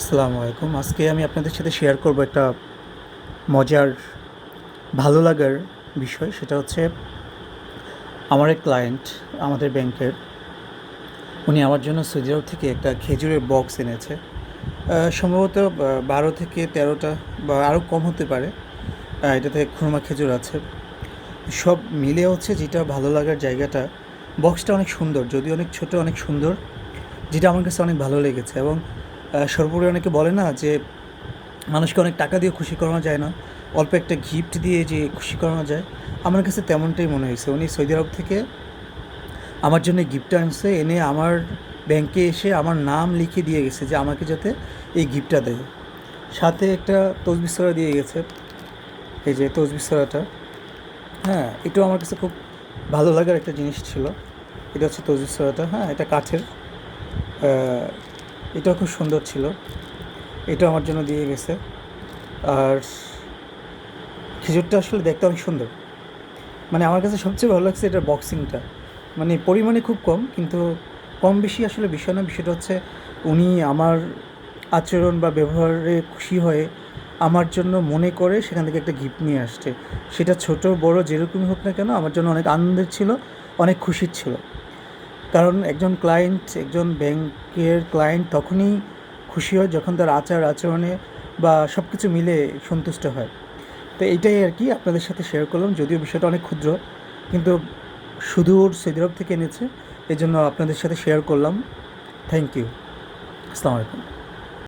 আসসালামু আলাইকুম। আজকে আমি আপনাদের সাথে শেয়ার করব একটা মজার, ভালো লাগার বিষয়। সেটা হচ্ছে আমার এক ক্লায়েন্ট আমাদের ব্যাংকের উনি আমার জন্য আরব থেকে একটা খেজুরের বক্স এনেছে। সম্ভবত বারো থেকে তেরোটা বা আরও কম হতে পারে। এটাতে খুরমা খেজুর আছে। সব মিলে হচ্ছে যেটা ভালো লাগার জায়গাটা বক্সটা অনেক সুন্দর, যদিও অনেক ছোট, অনেক সুন্দর, যেটা আমার কাছে অনেক ভালো লেগেছে। এবং সর্বোপরি অনেকে বলে না যে মানুষকে অনেক টাকা দিয়ে খুশি করানো যায় না, অল্প একটা গিফট দিয়ে যে খুশি করানো যায়। আমার কাছে তেমনটাই মনে হয়েছে। উনি সৌদি আরব থেকে আমার জন্য গিফটটা আনছে, এনে আমার ব্যাংকে এসে আমার নাম লিখে দিয়ে গেছে যে আমাকে যাতে এই গিফটটা দেয়। সাথে একটা তসবিসরা দিয়ে গেছে, এই যে তসবিসরাটা হ্যাঁ এটাও আমার কাছে খুব ভালো লাগার একটা জিনিস ছিল। এটা হচ্ছে তসবিসরাটা হ্যাঁ এটা কাঠের এটাও খুব সুন্দর ছিল। এটা আমার জন্য দিয়ে গেছে। আর খেজুরটা আসলে দেখতে অনেক সুন্দর। মানে আমার কাছে সবচেয়ে ভালো লাগছে এটার বক্সিংটা মানে পরিমাণে খুব কম, কিন্তু কম বেশি আসলে বিষয় না। বিষয়টা হচ্ছে উনি আমার আচরণ বা ব্যবহারে খুশি হয়ে আমার জন্য মনে করে সেখান থেকে একটা গিফট নিয়ে আসছে। সেটা ছোট, বড়, যেরকমই হোক না কেন, আমার জন্য অনেক আনন্দের ছিল, অনেক খুশির ছিল। কারণ একজন ক্লায়েন্ট একজন ব্যাংকের ক্লায়েন্ট তখনই খুশি হয় যখন তার আচার আচরণে বা সব কিছু মিলে সন্তুষ্ট হয়। তো এইটাই আর কি আপনাদের সাথে শেয়ার করলাম, যদিও বিষয়টা অনেক ক্ষুদ্র, কিন্তু সুদূর সৌদি আরব থেকে এনেছে এই জন্য আপনাদের সাথে শেয়ার করলাম। থ্যাংক ইউ আসসালামু আলাইকুম।